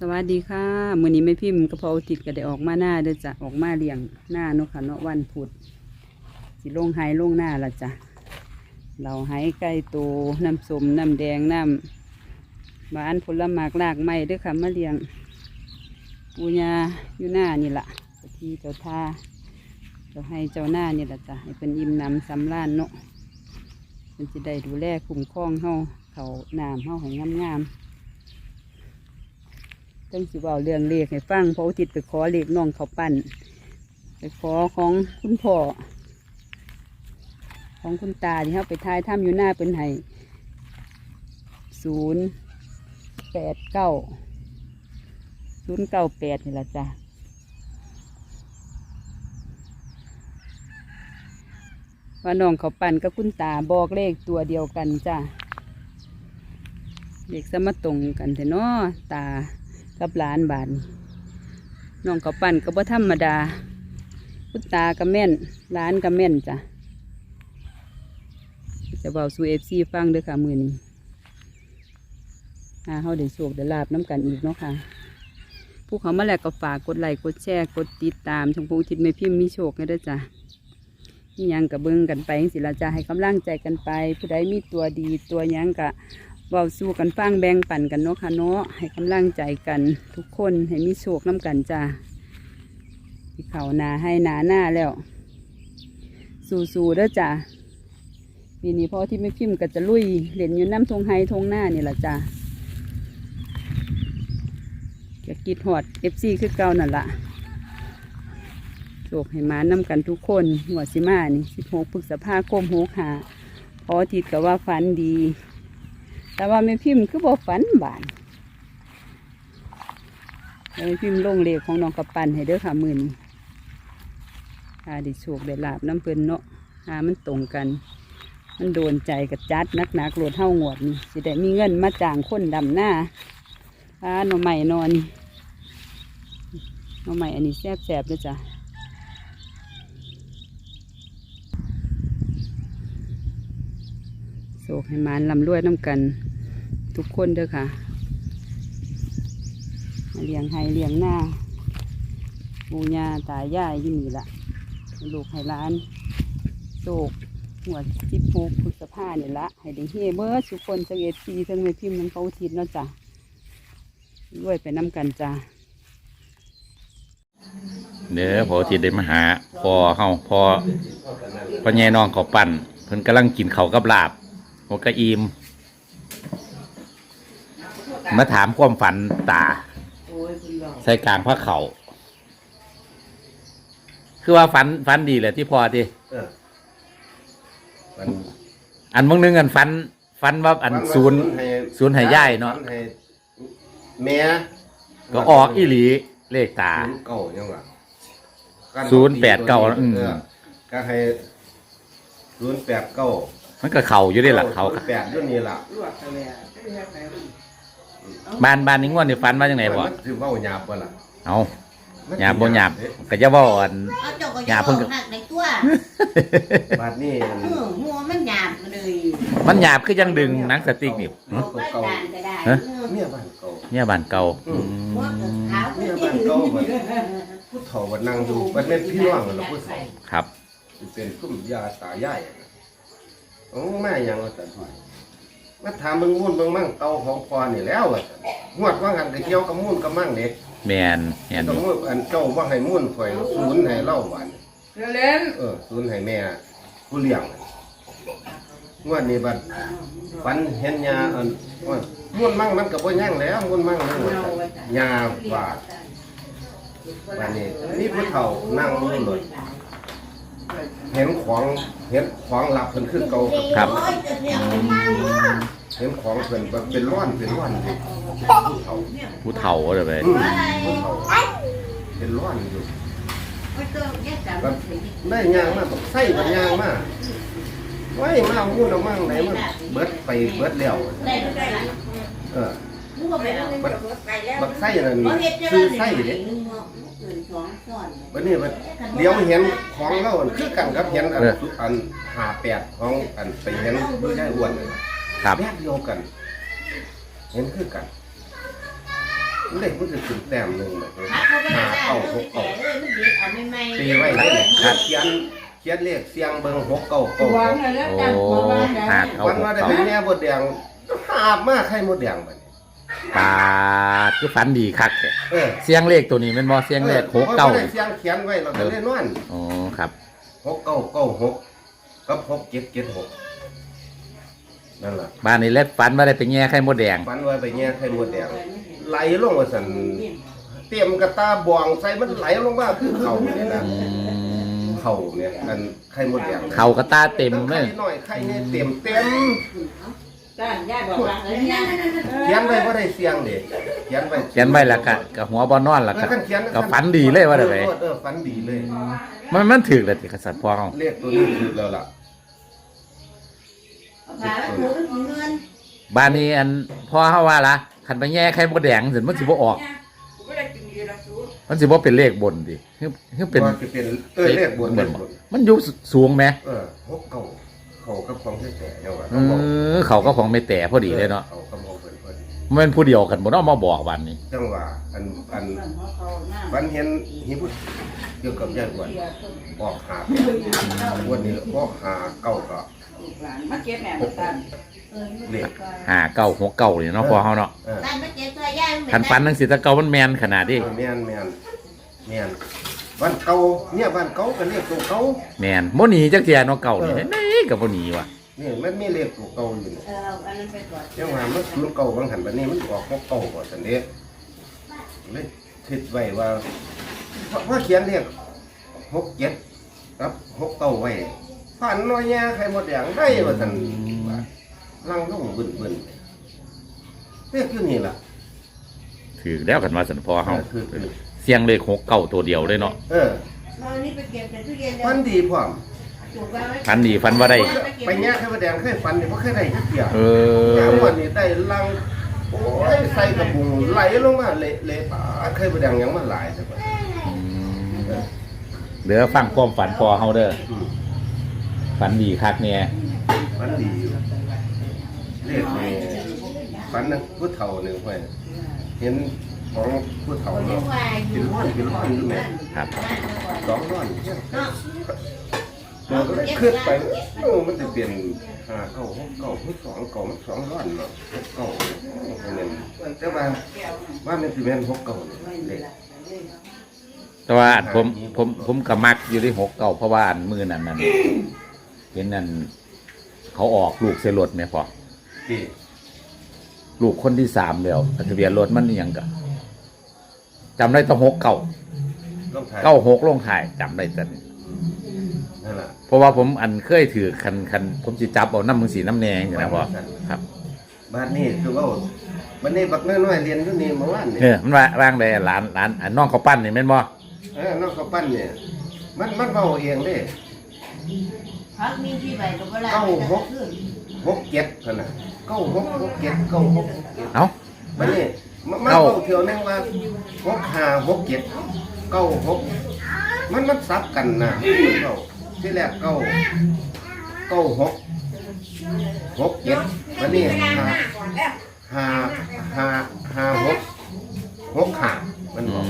สวัสดีค่ะมื้อนี้แม่พิมพ์กระเพราติดก็ได้ออกมาหน้าเด้อจ้ะออกมาเลี้ยงหน้าเนาะค่ะเนาะวันพุธสิลงไห้ลงหน้าละจ้ะเราไห้ไก่โตน้ำส้มน้ำแดงน้ำหวานผลหมากลากไม้ด้อค่ะมาเลี้ยงปูญาอยู่หน้านี่ละที่เจ้าท่าเจ้าให้เจ้าหน้านี่ละจ้ะให้เป็นอิ่มน้ำสำราญเนาะมันจะได้ดูแลคุ้มครองเฮาเขาน้ำเฮาให้งามๆ จังสิเว่าเรื่องเลขให้ฟังเพราะอุทิศไปขอเลขน้องเขาปั้น ไปขอของคุณพ่อ ของคุณตาที่เขาไปทายถ้ำอยู่หน้าเป็นไห้ศูนย์แปดเก้าศูนย์เก้าแปดนี่ละจ้ะว่าน้องเขาปั้นกับคุณตาบอกเลขตัวเดียวกันจ้ะเลขสมตรงกันเถอะเนาะตา กับหลานบานน้องเขาปั่นก็บ่ธรรมดาคุณตาก็แม่นหลานก็แม่นจ้ะจะเบาสูเอฟซีฟังด้วยค่ะมือนี้หาเขาได้โชคได้ลาบน้ำกันอีกเนาะค่ะผู้เขามาแล้วก็ฝากกดไลค์กดแชร์กดติดตามชมพูทิศไม่พิมพ์มีโชคให้ด้วยจ้ะนี่ยังกับเบิ้งกันไปสิละจ้ะให้กำลังใจกันไป ผู้ใดมีตัวดีตัวยังกะ เว้าสู้กันฟังแบ่งปันกันเนาะค่ะเนาะให้กำลังใจกันทุกคนให้มีโชคน้ำกันจ้าที่เขานาให้นาหน้าแล้ว สู้ๆเด้อจ้าปีนี้พ่อที่ไม่พิมพ์ก็จะลุยเล่นอยู่น้ำทงไฮทงหน้านี่แหละจ้าจะกิดหอดเอฟซีคือเก่านั่นละโชคให้มาน้ำกันทุกคนหัวสิมานี่สิบหกพฤษภาคมหกหาพอทิดก็ว่าฝันดี แต่ว่าแม่พิมพ์คือบ่ฝันบานแม่พิมพ์ลงเลขของน้องกระปันให้เด้อค่ะมือนี้หาด้โชคได้ลาบน้ำเพิ่นเนาะหามันตรงกัน มันโดนใจกับจัดนักหนักโหลดเท่างวดนี่สิได้มีเงินมาจ้างคนดำหน้าอ่าหน่อใหม่นอนหน่อใหม่อันนี้แซ่บๆเด้วยจ้ะ โศกให้มานลำรวยน้ำกัน ทุกคนเด้อค่ะมาเลี้ยงไห้เลี้ยงหน้าปูญาตายายยี่นี่ละลูกให้ร้านโศกหัวจิบผูกพุทธภาเนี่ยละให้ได้เฮเบิร์ทุกคนจังเอฟซีจังไม่พิมพ์น้ำเขาอุทิศเนาะจ้ะรวยไปน้ำกันจ้ะเด้อพอที่ได้มาหาพอเฮาพอพ่อแย่น้องเขาปั่นเพิ่นกำลังกินเขากับลาบ หัวกระอีมมาถามความฝันตา ใส่กลางพระเขา คือว่าฝันฝันดีเลยที่พอที่เออมันอันมึงนึงอันฝันฝันว่าอันศูนย์ให้ศูนย์ให้ย่ายเนาะฝัให้แม่ก็ออกอีหลีเลขตา ศูนย์เก่ายังวะศูนย์แปดเก้าอืม เออก็ให้ศูนย์แปดเก้า มันก็เข่าอยู่ได้หละเขาศูนย์แปดด้วยนี่ล่ะบ้านบ้านนี้งวดนี่ฝันว่าจังไหนบ่มันสิเว้าหยาบบ่ล่ะเอามันหยาบบ่หยาบเด้ก็จะว่าอันเอาเจ้าก็หยาจะบเพิ่งบอกหักในตัวบาดนี้เออหัวมันหยาบเลยมันหยาบคือยังดึงหนังสติ๊กนี่บอกว่าจานก็ได้ฮะเออเมียบ้านเก่าเนี่ยบ้านเก่าอืมหัวก็ขาวเมียบ้านเก่าบัดผู้เฒ่าบัดนั่งอยู่บัดแม่นพี่น้องกันล่ะผู้เฒ่าครับสิเป็นคุ้มยาตายาย อะนะโอ้แม่ยังว่าแต่ถอยมาถามมึงมุ่นเบิ่งมั่งเก่าของพอนี่แล้วว่าซั่นงวดว่างันก็เกี่ยวกับมุ่นกับมั่งเด็กแมนแมนอก็ยู่มุ่นอันเจ้าว่าให้มุ่นข่อยศูนย์ให้เล่าวันเล่นเออศูนย์ให้แม่ผู้เลี้ยงงวดนี้บัดฝันเห็นยาอันว่ามุ่นมั่งมันก็บ่ยั่งแล้วมุ่นมั่งนี่ว่าซั่นยาว่าวันนี้นี่ผู้เฒ่านั่งอยู่รถ เห็นของเห็นของหลับเพิ่นขึ้นเก่าครับโอ้ยจะเสียงมันมาเนอะเห็นของเพิ่นว่าเป็นร้อนเป็นร้อนอยู่ผู้เฒ่าผู้เฒ่าเลยไปอืมผู้เฒ่าเป็นร้อนอยู่ไม่ต้องแยกกันก็ได้ยางมาบอกใส่บักยางมาไว้มาเอามุ่นเอามั่งไหนมันเบิดไปเบิดแล้วได้ก็ได้ละเออมึงก็ไปเอาไปแล้วบักไส้นั่นเพราะเฮ็ดจะซื้อได้ไส้เด็เด้ก นึงเนาะเกินสองซ้อนบัดนี้บัดเดี๋ยวเห็นของเราอันคือกันกับเห็นอันอันหาแปดของอันไปเห็นบ่ได้อ้วนนั่นครับแบบเดียวกัน เห็นคือกันเลขมันจะถึงแต้มหนึ่งแบบนี้ถ้าเขาไม่ห้าได้เก้าเอหอกแก่เก้าเลยมันเด็ดเอาไม่ไม่ตีไว้ได้เลยเขียนเขียนเลขเสียงเบิ่งหกเก้าเก้าหกโอ้หาเก้าวันหกว่าได้เก้าเป็นแม่บดแดงหาบมากให้มดแดงบัดนี้ ปาดคือฝันดีคักแท้เออเสียงเลขตัวนี้แมันบ่เสียงเลขหกเก้าพระว่ได้เสียงเขียนไว้เราก็ได้นอนอ๋อครับ หกเก้าเก้าหกกับหกเจ็ดเจ็ดหกนั่นแหละบ้านนี้เล็ดฝันว่าได้ไปแง่ไข่มดแดง ฝันไว้ไปแง่ไข่มดแดงไหลลงมาสันเตรียมกระตาบวงใส่มันไหลลงมาคือเข่าเนี่ยนะอืมเข่าเนี่ยอันไข่มดแดง เขากระตาเต็มทั้งเลไข่ย น้อยไข่เนี่ยเต็มเต็ม ด้านย่าบอกว่าเอ้ยนั่นนั่นนั่นเขียนไว้ว่าได้เสียงเด็กเขียนไว้เขียนไว้แล้วก็กับหัวบอนอนแล้วเอก็อคันเขียนก็ฝันดีเลยว่าได้ไปเออฝันดีเลย มันมันถึกเลยที่กษัตริย์พ่อเขาเรียกตัวนี้คือแล้วล่ะเอาผ่าแล้วถูกเงินบ้านนี้อันพ่อเขาว่าละคันไปแง่ไข่มดแดงสิมันสิบ่ออก มันสิบ่เป็นเลขบนดิคือคือเป็นว่าจะเป็นเออเลขบนเลขบนมันอยู่สูงไหมเออหกเก้า เขากับของที่แต่ยังว่าเออเขาก็ของไม่แต่พอดีเลยเนาะเขากับของเพิ่นพอดีมันเป็นผู้เดียวกันบ่เนาะมาบอกวันนี้ จังว่าอันอันเขาหน้าฝันเห็นหิบุเกี่ยวกับยายอ้วนออกหาวันนี้ออกหาเก้าก็มาเก็บแม่ตาเลขหาเก้าหัวเก้านี่เนาะพ่อเขาเนาะเออตามาเก็บตัวย่าคันฟันทั้งสิตะเก้ามันแมนขนาดนี้แม่นแม่นแม่น บ้านเก่าเนี่ยบ้านเก่าก็เลขตัวเก่าแมนบ่หนีจักเทียเนาะเก่านี่นี่ก็บ่หนีว่ะนี่มันมีเลขตัวเก่าอยู่นี่เอออันนั้นไปก่อนยังว่ามันศูนย์เก่าบางหันบัดนี้มันออกหกเก่าก่อนสันเด้เลยคิดไว้ว่าเพราะว่าเขียนเลขหกเจ็ดครับหกเก่าไว้ผ่านน้อยแย่ใครหมดอย่างได้ว่าสันว่าลังลงบึนบึนเลขอยู่นี่ล่ะถือแล้วกันว่าสันพ่อเฮา เออคือคือเสียงเลขหกเก้าตัวเดียวเลยเนาะเออเอาอันนี้ไปเก็บแต่ตู้เย็นเดี๋ยวฟันดีพร้อมถูกไว้ไว้ฟันดีฟันว่าได้ ไปแย่ใครหมดแดงเคยฟันเนี่ยเพราะเคยได้ทุกอย่างเอแย่อหมดนี่ได้ลังโอ้ยใส่กระบุงไหลลงมาเละเละปาดเคยหมดแดงยังมันหลายใช่ปะเดี๋ยวฟังความฝันพ่อเฮาเด้ออืมฝันดีคักเนี่ยฝันดีอยู่เรียกนี่ฝันนึงผู้เฒ่าหนึ่งเพื่อนเห็น ของผู้เฒ่าเนาะที่ว่าอยู่กินร้อนกินร้อนอยู่แม่ครับสองร้อนเนี่ยเนาะตัวก็เลยขึ้นไปโอ้มันจะเปลี่ยนห้าเก้าหกเก้าหกสองเก้ามันสองร้อนเนาะหกเก้าเนี่ยแต่ว่าว่ามันสิแม่นหกเก้าเนี่ยแต่ว่าผมผมผมก็มักอยู่ที่หกเก้าเพราะว่าอันมือนั่นนั่นเห็นนั่นเขาออกลูกเสยรถไหมพ่อลูกคนที่สามแล้วทะเบียนรถมันยังกะ จำได้ต้องหกเก้าต้องถ่ายเก้าหกลงถ่ายจำได้แต่นั่นแหละเพราะว่าผมอันเคยถือคันคันผมสิจับเอาน้ำมึงสีน้ำแดงอยู่นะพ่อครับบ้านนี้คือว่าวันนี้บักน้อยๆเรียนอยู่นี่เมื่อวานนี่เออมันว่าร่างใดร้านร้านอันน้องเขาปั้นนี่แม่นบ่เออน้องข้าวปั้นเนี่ยมันมันเบาเองเด้พักมีที่ใบก็บ่ได้เก้าหกหกเจ็ดขนาดเก้าหกหกเจ็ดเก้าหกหกเจ็ดเอ้ามันนี่ มันมันเก้าเบาเที่ยวนึงว่าหกห้าหกเจ็ดเก้าหกมันมันซับกันนะเก้าที่แรกเก้าเก้าหกหกเจ็ดมันนี่ห้าห้าห้าห้าหกหกห้ามันบอก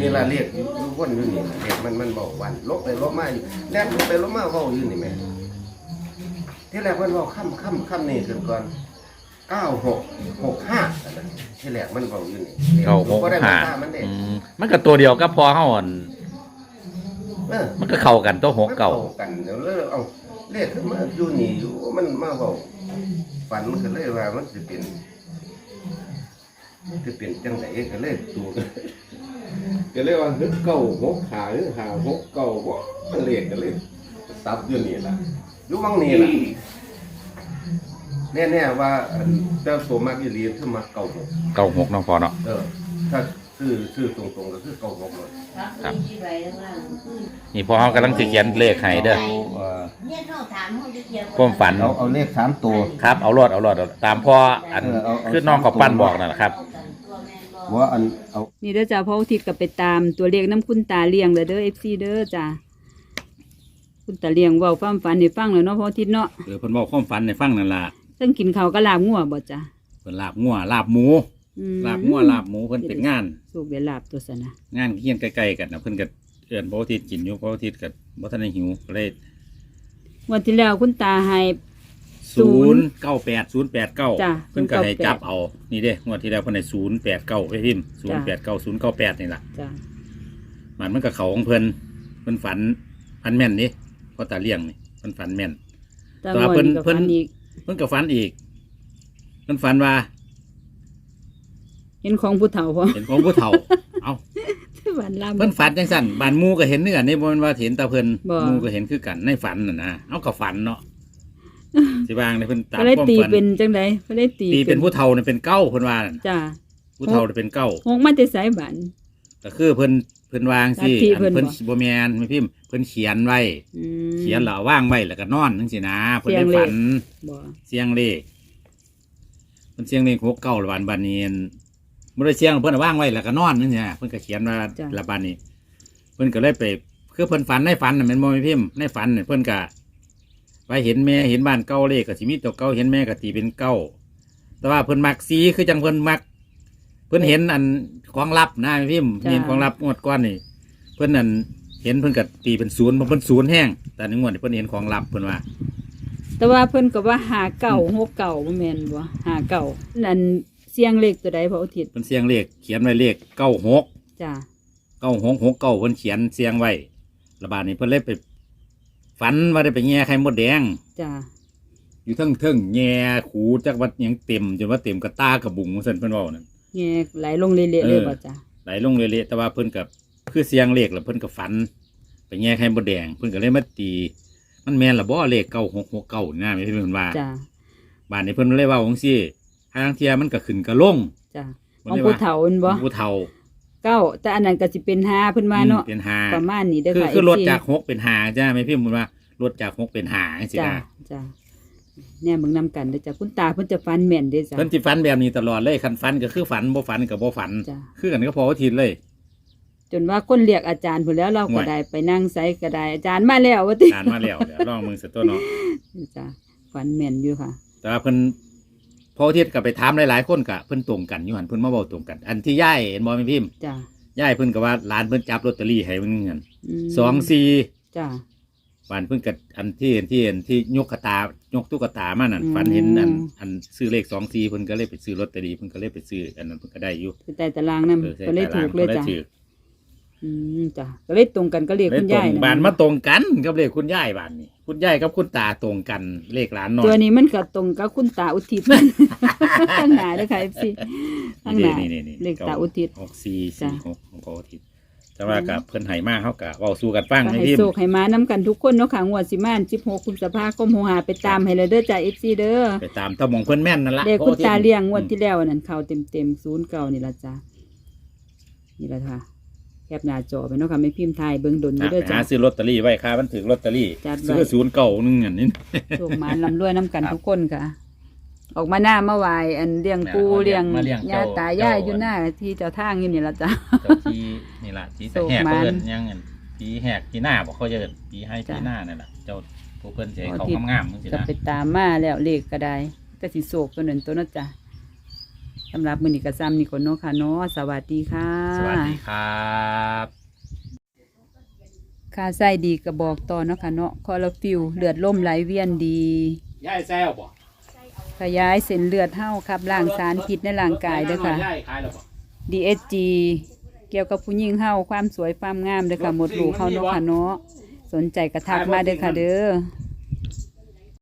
นี่ละเรียกอยู่อยู่วนอยู่นี่เรียกมันมันบอกวันลบไปลบมาอยู่แล่นลบไปลบมาเว้าอยู่นี่แหม่ที่แรกมันเว้าค่ำค่ำค่ำนี่ขึ้นก่อน เก้าหกหกห้าที่แรกมันเว้าอยู่นี่เก้าหกบ่ได้ห้ามาฆ่ามันเด้อืมมันก็ตัวเดียวก็พอเฮาอันเออมันก็เข้ากันตัวหกเก่ามันกันเดี๋ยวเลยเอาเรียกขึ้นมาอยู่นี่อยู่มันมาเว้าฝันก็เลยว่ามันสิเป็นจะเป็นจังไดก็เลยตัวก็เลยว่าเฮ้ยเก้าหกหาหรือหาหกเก้าบ่มันเลขก็เลยซับอยู่นี่ล่ะอยู่วังนี่ล่ะ แน่ๆว่าอันเจ้าตัวมักอีหลีคือมักเก้าหกเก่าหกเน้องพอเนาะ เออ ถ้าซื้อซื้อตรงๆก็คือเก้าหกเลยพักมีที่ใบข้างล่างนี่พอเฮากำลังสิเขียนเลขให้เด้อเนี่ยเขาถามเขาจะเกี่ยวความฝัน เอาเอาเลขสามตัว ครับ เอารอดเอารอดเอาตามพ่ออันเออเอาเอา คือน้องเขาปั้นบอกนั่นแหละครับ ว่าอันเอา นี่เด้อจ้าพระอาทิตย์ก็ไปตามตัวเลขน้ำคุณตาเลี้ยงเลยเด้อเอฟซีเด้อจ้าคุณตาเลี้ยงเว้าความฝันให้ฟังเลยเนาะพระอาทิตย์เนาะ เออเพิ่นบอกความฝันในฟังนั่นล่ะ ซึ่งกินข้าวก็ลาบงัวบ่จ้าเพิ่นลาบงัวลาบหมูอืมลาบงัวลาบหมูเพิ่นเป็นงานสูบเดี๋ยวลาบตัวสนะงานเฮียนใกล้ๆกันนะเพิ่นก็เอื้อนพระอาทิตย์กินอยู่พระอาทิตย์ก็บ่ทันได้หิวก็เลยวันที่แล้วคุณตาให้ ศูศูนนย์ย์เก้าแปดศูนย์แปดเก้าจ้ะเพิ่นก็ให้098จับเอานี่เด้งวดที่แล้วเพิ่นให้ศูนย์แปดเก้าไปพิมพ์ศูนย์แปดเก้าศูนย์เก้าแปดนี่ล่ะ จ้ะมันมันก็เขาของเพิ่นเพิ่นฝันฝันแม่นนี่เพราะตาเลี้ยงนี่เพิ่นฝันแม่น แต่แต่ว่าวันเพิ่นกับเพิ่นฟันอีก เพิ่นก็ฝันอีกเพิ่นฝันว่า เห็นของผู้เฒ่าพอเห็นของผู้เฒ่า เอ้าฝันลาบเพิ่นฝันจังซั่นบ้านหมู่ก็เห็นเนื้อนี่บ่แม่นว่าเห็นแตาเพิ่นบ่ หมู่ก็เห็นคือกันในฝันน่ะนะเอาก็ฝันเนาะสิบางในเพิ่นตามก็เลยความตีฝันเป็นจังไดก็เลยตีตีเป็นผู้เฒ่านี่เป็นเก้าเพิ่นว่านั่นจ้าผู้เฒ่านี่เป็นเก้า หกมาแต่สายบันก็คือเพิ่น เพิ่นวางสิลัทธิอันเพิ่นเพิ่นบ่บ่แม่นไม่พิมพ์เพิ่นเขียนไว้ อืม เขียนแล้วเอาวางไว้แล้วก็นอนจังซี่นะเพิ่นเสียได้งเลขฝัน บ่เสียงเลขเพิ่นเสียงเลขหกเก้าละบานบานนี้บ่ได้เสียงเพิ่นเอาวางไว้แล้วก็นอนจังซี่นะเพิ่นก็เขียนว่าละบานนี้ เพิ่นก็เลยไป คือเพิ่นฝันในฝันน่ะแม่นบ่แม่พิมพ์ในฝันน่ะเพิ่นก็ไปเห็นแม่เห็นบ้านเก่าเลขก็สิมีตัวเก่าเห็นแม่ก็ตีเป็นเก้าแต่ว่าเพิ่นมักสีคือจังเพิ่นมัก เพิ่นเห็นอันของลับนะแม่พิมพ์เห็นของลับงวดก้อนนี่เพิ่นนั่นเห็นเพิ่นก็ตีเป็นศูนย์เพราะเพิ่นศูนย์แห้งแต่ในงวดนี้เพิ่นเห็นของลับเพิ่นว่า แต่ว่าเพิ่นก็ว่าหาเก่าหกเก่าบ่แม่นบ่หาเก่านั่นเสียงเลขตัวใดพระอุทิศเพิ่นเสียงเลขเขียนไว้เลขเก้าหกจ้าเก้าหกหกเก้าเพิ่นเขียนเสียงไว้ระบาดนี้เพิ่นเลยไปฝันว่าได้ไปแง่ไข่มดแดง จ้าอยู่เทั้งเทิงๆแง่ขูจักวัดหยังเต็มจนว่าเต็มกระตากระบุงซั่นเพิ่นเว้านั่น แงไหลลงเรื่อยๆเลยบ่จ้าไหลลงเละๆแต่ว่าเพิ่นกับคือเสียงเลขแล้วเพิ่นก็ฝัน ไปแง่ไข่มดแดง เพิ่นก็เลยมาตี มันแม่นละบ่เลขเก้าหกหกเก้านี่นะไม่ใช่เพิ่นว่าจ้าบ้านนี้เพิ่นเลยเว่าจังซี่ทางเทียมันก็ขึ้นก็ลงจ้าพิ่ของลยผู้ว่เฒ่าเพิ่นบ่ผู้เฒ่าเก้าแต่อันนั้นก็สิเป็นห้าเพิ่นว่าเนาะอืมเป็นหาประมาณนี้เด้อคือค่ะคือลด FC จากหกเป็นหาจ้าไม่พี่มุนว่าลดจากหกเป็นหาสิจ้านะจ้า แน่เบิ่งนํกันเด้อจ้าคุณตาเพิ่นจะฟันแม่นเด้อจ้าเพิ่นสิฝันแบบนี้ตลอดเลยคันฝันก็คือฝันบ่ฝันก็บ่ฝัน จ้าคือกันก็พออาทิตย์เลย จนว่าคนเรียกอาจารย์พุ่นแล้วเราห่ก็วย ได้ไปนั่งไสก็ได้อาจารย์มาแล้วว่าติอ่านมาแล้วเดี๋ยวลองมึงสักตัวเนาะจ้าฟันแม่นอยู่ค่ะ แต่ว่าเพิ่นพออาทิตย์ก็ไปถามหลายๆคนก็เพิ่นตรงกันอยู่หั่นเพิ่นมาเว้าตรงกัน อันที่ย่ายเห็นบ่แม่พิมพ์จ้าย่ายเพิ่นก็ว่าร้านเพิ่นจับลอตเตอรี่ให้เพิ่นเงินมสองสี่จ้าบ้านเพิ่นก็อันที่เห็นที่เห็นที่ยกกระตา ยกตุ๊กตามานั่นอืม ฝันเห็นอันอันซื้อเลขสองสี่เพิ่นก็เลยไปซื้อลอตเตอรี่เพิ่นก็เลยไปซื้ออันนั้นเพิ่นก็ได้อยู่คือใต้ตารางนำออใส่ก็เลยตาถูรางกเลยพิ่นจ้าถืออืมจ้าก็เลยตรงกันก็เรียกเลคุขณตรยายงนะบ้านมาตรงกันกับเลขคุณยายบ้านนี่คุณยายกับคุณตาตรงกันเลขหลานน้อยตัวนี้มันก็ตรงกับคุณตาอุทิศ ข้างหน้าเด้อค่ะ FC ข้างหน้า นี่นี่นี่เลขตาอุทิศ หกสี่จ้ะสี่หกของเขาอุทิศ แต่ว่ากับเพิ่นไห้มากเขากะเว้าสู้กันฟังก็ให้ให้พิมโศกให้มาน้ำกันทุกคนเนาะค่ะงวดสิมา16คุณสภาคมโหหาไปตามให้เลยเด้อจ้า FC เด้อไปตามตะมองเพิ่นแม่นนั่นละเลขคุณตาเลี้ยงงวดอืมที่แล้วนั่นเข้าเต็มๆ09นี่ล่ะจ้านี่ล่ะค่ะแคปหน้าจอไปเนาะค่ะไม่พิมพ์ไทยเบิ่งดนอยู่นะเด้อไปจ้า หาซื้อลอตเตอรี่ไว้ค่ามันถึงลอตเตอรี่จัดไว้ ซื้อศูนย์เก่านึงอันนี้ โชคหมานลำด้วยน้ำกันครับทุกคนค่ะ ออกมาหน้ามาไหวอันเลี้ยงปูมาเลี้เลี้ยยงงมาเลี้ยงย่าเจ้าตายายเจ้า อยู่หน้าที่เจ้าทางอยู่นี่ละจ้าเจ้าที่นี่ล่ะที่แต่แหกโศกมัน เพิ่นยังอันผีแหกผีหน้าบอกเขาจะผีให้ผีจ้ะหน้านั่นแหละเจ้าผู้เพิ่นเสียอ๋อเขาที่งามๆมึงสิจะนะไปตามมาแล้วเลขก็ได้ก็สิโศกตัวนั้นตัวนั้นจ้ะสำหรับมือนี้กระซ้ำนี่คนเนาะค่ะเนาะสวัสดีค่ะ สวัสดีครับ ค่าไส้ดีกระบอกต่อเนาะค่ะเนาะคอลฟิวเลือดล่มไหลเวียนดียายแซวบ่ ขยายเส้นเลือดเท่าครับล้างสารพิษในร่างกายเด้อค่ะ DSG เกี่ยวกับผู้หญิงเฮาความสวยความงามเด้อค่ะหมดลูกเฮาเนาะค่ะเนาะสนใจกระทักมาเด้อค่ะเด้อ